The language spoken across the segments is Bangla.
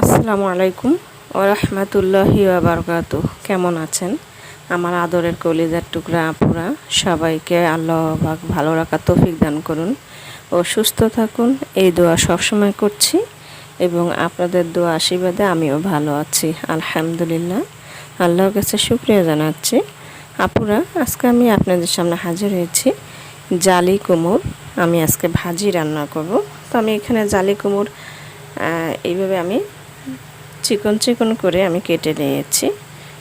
আসসালামু আলাইকুম ও ওরহমতুল্লাহি বারকাতু কেমন আছেন? আমার আদরের কলিজার টুকরা আপুরা, সবাইকে আল্লাহ পাক ভালো রাখা তৌফিক দান করুন ও সুস্থ থাকুন। এই দোয়া সবসময় করছি এবং আপনাদের দোয়া আশীর্বাদে আমিও ভালো আছি, আলহামদুলিল্লাহ। আল্লাহর কাছে শুক্রিয়া জানাচ্ছি। আপুরা, আজকে আমি আপনাদের সামনে হাজির হয়েছি জালি কুমুর। আমি আজকে ভাজি রান্না করব। তো আমি এখানে জালি কুমুর এইভাবে আমি চিকন চিকন করে আমি কেটে নিয়েছি।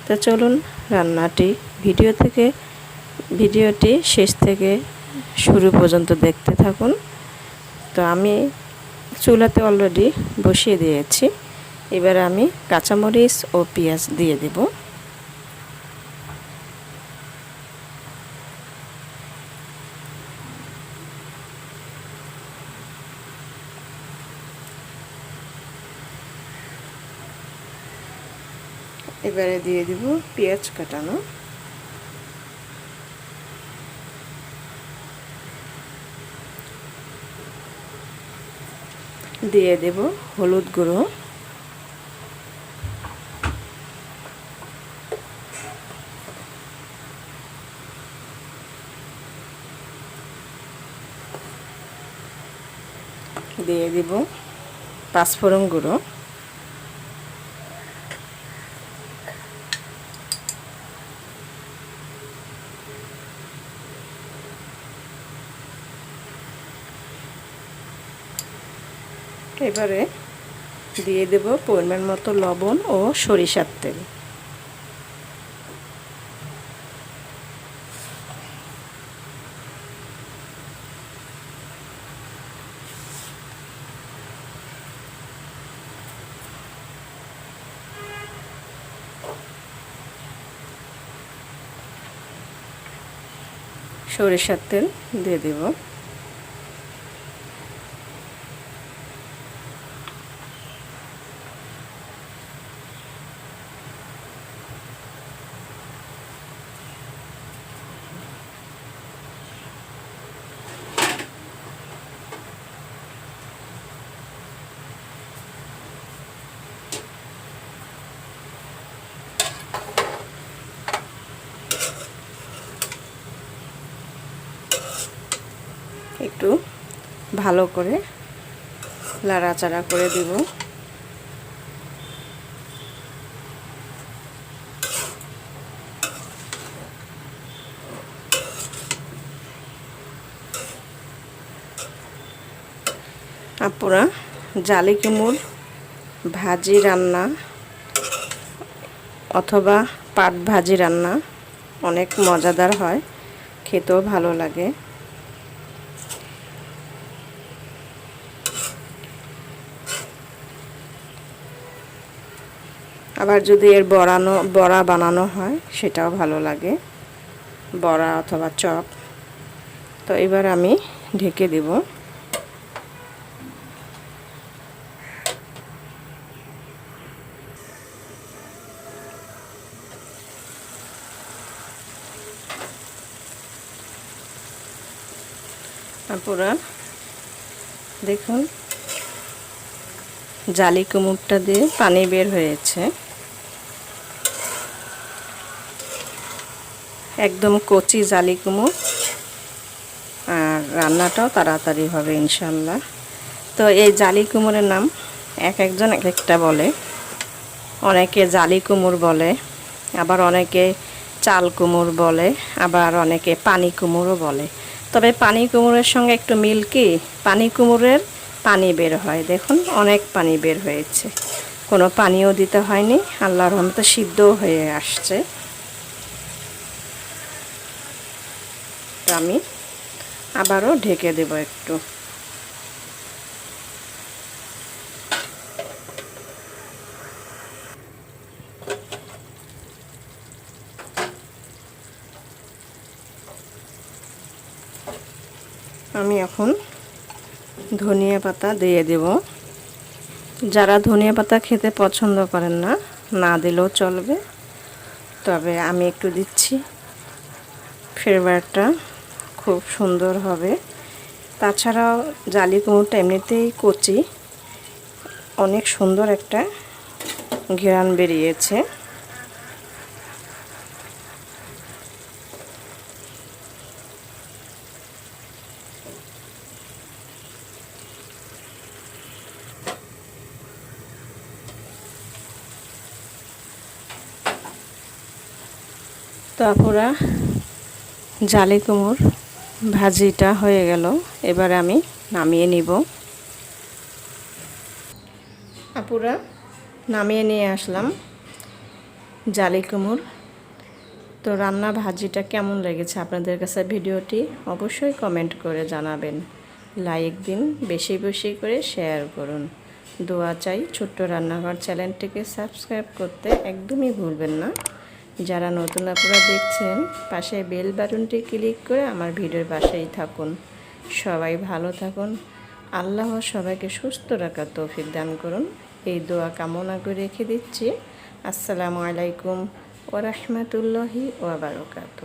তো চলুন রান্নাটি ভিডিও থেকে, ভিডিওটি শেষ থেকে শুরু পর্যন্ত দেখতে থাকুন। তো আমি চুলাতে অলরেডি বসিয়ে দিয়েছি। এবার আমি কাঁচামরিচ ও পেঁয়াজ দিয়ে দেবো। এবারে দিয়ে দিব পেঁয়াজ কাটানো। দিয়ে দেব হলুদ গুঁড়ো। দিয়ে দিব পাঁচফোড়ন গুঁড়ো। এবারে দিয়ে দেব পরিমাণ মতো লবণ ও সরিষার তেল। সরিষার তেল দিয়ে দেব একটু ভালো করে লাড়াচাড়া করে দিব। আপুরা জালি কুমুর ভাজি রান্না অথবা পাট ভাজি রান্না অনেক মজাদার হয়, খেতেও ভালো লাগে। আবার যদি এর বড়ানো, বড়া বানানো হয়, সেটাও ভালো লাগে। বড়া অথবা চপ। তো এবার আমি ঢেকে দেব। পুরা দেখুন, জালি কুমুরটা দিয়ে পানি বের হয়েছে। একদম কচি জালি কুমুর আর রান্নাটাও তাড়াতাড়ি হবে ইনশাল্লাহ তো এই জালি কুমোরের নাম এক একজন এক একটা বলে। অনেকে জালি কুমুর বলে, আবার অনেকে চাল কুমুর বলে, আবার অনেকে পানি কুমুরও বলে। তবে পানি কুমুরের সঙ্গে একটু মিল কি? পানি কুমুরের পানি বের হয়। দেখুন, অনেক পানি বের হয়েছে। কোনো পানিও দিতে হয়নি। আল্লাহর রহমতে সিদ্ধও হয়ে আসছে। আমি আবারও ঢেকে দেব একটু। আমি এখন ধনিয়া পাতা দিয়ে দেব। যারা ধনিয়া পাতা খেতে পছন্দ করেন না না দিলেও চলবে। তবে আমি একটু দিচ্ছি। ফ্লেভারটা খুব সুন্দর হবে। তাছাড়াও জালি কুমড়োটা এমনিতেই কচি। অনেক সুন্দর একটা ঘেরান বেরিয়েছে। তারপরে জালি কুমড় ভাজিটা হয়ে গেল। এবার আমি নামিয়ে নিব। আপুরা, নামিয়ে নিয়ে আসলাম জালি কুমড় তো রান্না ভাজিটা কেমন লেগেছে আপনাদের কাছে ভিডিওটি অবশ্যই কমেন্ট করে জানাবেন। লাইক দিন, বেশি বেশি করে শেয়ার করুন। দোয়া চাই ছোট্ট রান্নাঘর চ্যানেলটিকে সাবস্ক্রাইব করতে একদমই ভুলবেন না। যারা নতুন আপনারা দেখছেন, পাশে বেল বাটনটি ক্লিক করে আমার ভিডিওর পাশেই থাকুন। সবাই ভালো থাকুন। আল্লাহ সবাইকে সুস্থ রাখার তৌফিক দান করুন। এই দোয়া কামনা করে রেখে দিচ্ছি। আসসালামু আলাইকুম ওরহমতুল্লাহি ওবরকাত